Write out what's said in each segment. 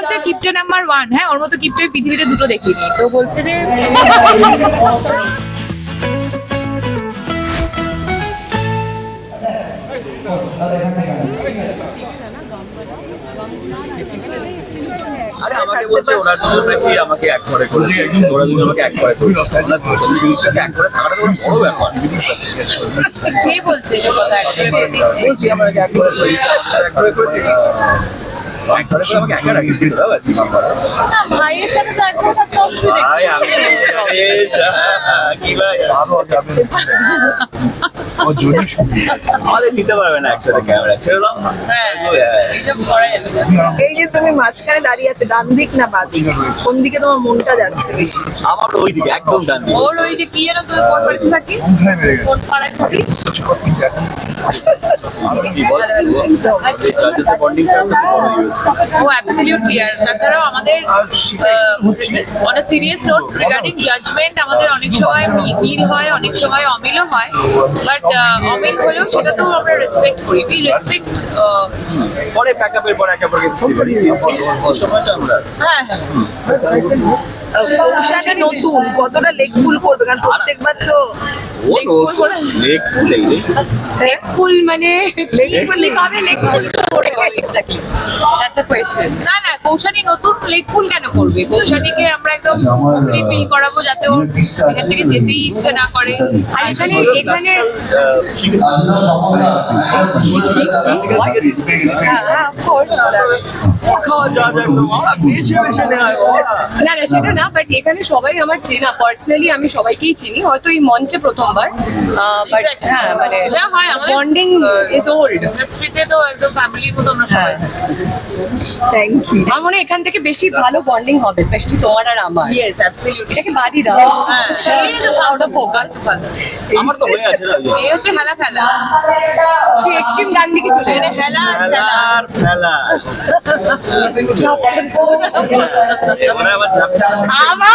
হচ্ছে কিপটে number one হ্যাঁ ওর মতো কিপটে পৃথিবীতে দুটো দেখিনি তো বলছে যে আরে আমাকে বলছে ওরা দুজন নাকি আমাকে এক ঘরে করে দিয়েছে। ওরা দুজন আমাকে এক করে দিয়েছে। ওরা দুজন জিনিসটাকে এক ঘরে থাকাটা তো বড় ব্যাপার কে বলছে যে কথা একটা করে বলছি আমাকে এক করে দিয়েছে, এক করে দিয়েছে। এক ঘরে করে আমাকে একা রাখিস তোরা পারছিস ভাইয়ের সাথে তো একবার থাকতে অসুবিধা ভাই আমি কি ভাই আরও যাবে ও জন্য শুনি আমাদের নিতে পারবে না একসাথে ক্যামেরা ছেড়ে দাও হ্যাঁ এইসব করা যাবে না। এই যে তুমি মাঝখানে দাঁড়িয়ে আছো ডান দিক না বাঁ দিক কোন দিকে তোমার মনটা যাচ্ছে বেশি আমার ওই দিকে একদম ডান দিকে ওর ওই যে কি যেন তুমি কোন বাড়িতে থাকি কোন পাড়ায় থাকিস কি বল এই জাজেস বন্ডিংটা আমি বড় ইউজ ও অ্যাবসলিউটলি আর তাছাড়াও আমাদের on a serious note regarding judgement আমাদের অনেক সময় মিল হয় অনেক সময় অমিলও হয় বাট অমিল হলেও সেটা তো আমরা রেসপেক্ট করি। উই রেসপেক্ট পরে প্যাকআপের পরে একে অপরকে ফোন আমরা হ্যাঁ হ্যাঁ। কৌশালী নতুন কতটা লেগ পুল করবে? কারণ প্রত্যেকবার তো ও লেগ পুল এই লেগ পুল মানে লেগ পুল করবে? এক্স্যাক্টলি দ্যাটস আ কোশ্চেন না না কৌশানী নতুন লেগ পুল কেন করবে? কৌশানীকে আমরা একদম ফ্রি ফিল করাবো যাতে ওর এখান থেকে যেতেই ইচ্ছে না করে। আর এখানে না না সেটা না বাট এখানে সবাই আমার চেনা। পার্সোনালি আমি সবাইকেই চিনি হয়তো এই মঞ্চে প্রথমবার। বাট হ্যাঁ মানে বন্ডিং ইজ ওল্ড ইন্ডাস্ট্রিতে তো একদম ফ্যামিলির মতো আমরা সবাই। থ্যাংক ইউ আমার মনে এখান থেকে বেশি ভালো বন্ডিং হবে স্পেশালি তোমার আর আমার। ইয়েস অ্যাবসলিউটলি এটাকে বাদই দাও। হ্যাঁ। আউট অফ ফোকাস আমার তো হয়ে আছে না এই হচ্ছে খেলা খেলা তুই এক্সট্রিম ডান দিকে চলে আর এবারে আবার ঝাপটা। আমার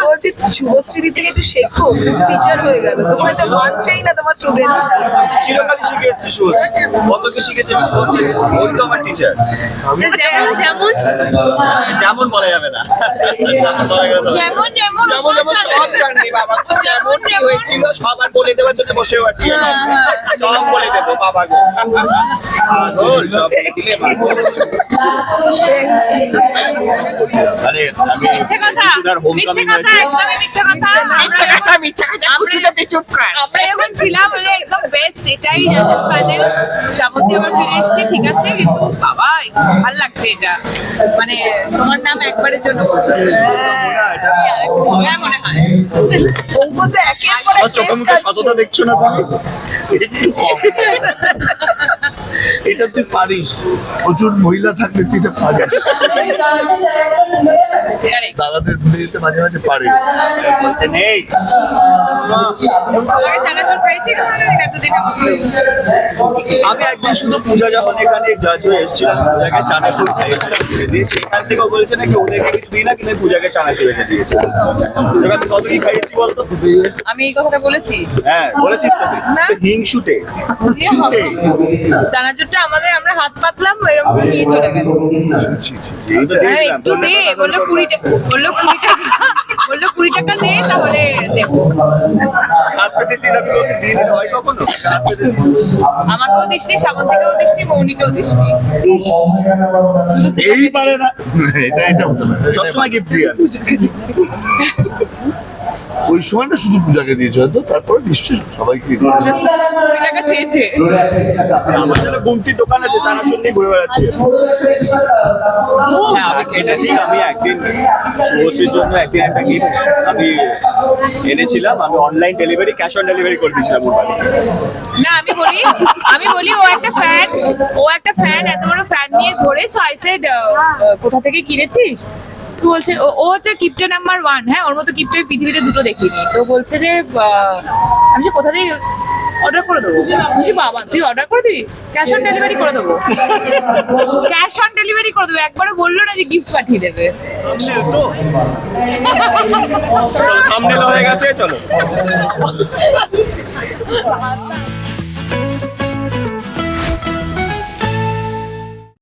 বলছি শুভশ্রীদি থেকে একটু শেখো টিচার হয়ে গেল। তোমার তো মানছেই না তোমার স্টুডেন্ট চিরকালই শিখে এসছি সুজ কত কি শিখেছি থেকে। ওই তো আমার টিচার যেমন যেমন। যেমন বলা যাবে না। যেমন। যেমন। যেমন যেমন সব জানি বাবা। তো যেমন কি হয়েছিল সব আর বলে দেওয়ার জন্য বসে আছি। সব বলে দেবো বাবা গো। সব দিলে। আরে আমি আমরা ছিলাম মানে একদম বেস্ট এটাই জাস্টিস প্যানেল আবার ফিরে এসেছে ঠিক আছে কিন্তু বাবা ভালো লাগছে এটা। মানে তোমার নাম একবারের জন্য হ্যাঁ, মনে হয়? দেখছ না তুমি? এটা তুই পারিস প্রচুর মহিলা থাকবে তুই এটা পারিস. দাদাদের ভুলে যেতে মাঝে মাঝে পারে। বলতে নেই আমি একদিন শুধু পূজা যখন এখানে জাজ হয়ে এসেছিলাম পূজাকে চানাচুর খাইয়েছিলাম কিনে সেখান থেকে বলেছে নাকি ওদেরকে কিছু দিই না কিন্তু পূজাকে চানাচুর এনে দিয়েছি। তোকে আমি কত কি খাইয়েছি বলতো? আমি এই কথাটা বলেছি? হ্যাঁ বলেছিস তো হিংসুটে। চানাচুরটা আমাদের আমরা হাত পাতলাম এরকম নিয়ে চলে গেল। একটু দে বলল কুড়ি টাকা বলল কুড়ি টাকা বলল কুড়ি টাকা নে তাহলে দেবো। আমাকেও দৃষ্টি সামন্তিকেও দৃষ্টি মৌনিকেও দৃষ্টি এই পারে না এটা এটা সবসময় গিফট দিয়ে। ওই সময়টা শুধু পূজাকে দিয়েছে হয়তো তারপরে নিশ্চয়ই সবাইকে আমার জন্য গুমটি দোকান আছে চানাচুর নিয়ে ঘুরে বেড়াচ্ছে। হ্যাঁ আমি এটা ঠিক আমি একদিন শুভশ্রীর জন্য একদিন একটা গিফট আমি এনেছিলাম আমি online delivery cash on delivery করে দিয়েছিলাম ওর না আমি বলি আমি বলি ও একটা ফ্যান ও একটা ফ্যান এত বড় ফ্যান নিয়ে ঘোরে সো আই সেড কোথা থেকে কিনেছিস? বলছে? ও হচ্ছে কিপটে নাম্বার ওয়ান হ্যাঁ ওর মতো কিপটে পৃথিবীতে দুটো দেখিনি। তো বলছে যে আমি যে কোথা দিয়ে অর্ডার করে দেবো? বলছি বাবা তুই অর্ডার করে দিবি? ক্যাশ অন ডেলিভারি করে দেবো। ক্যাশ অন ডেলিভারি করে দেবো। একবারও বলল না যে গিফট পাঠিয়ে দেবে। হয়ে গেছে চলো।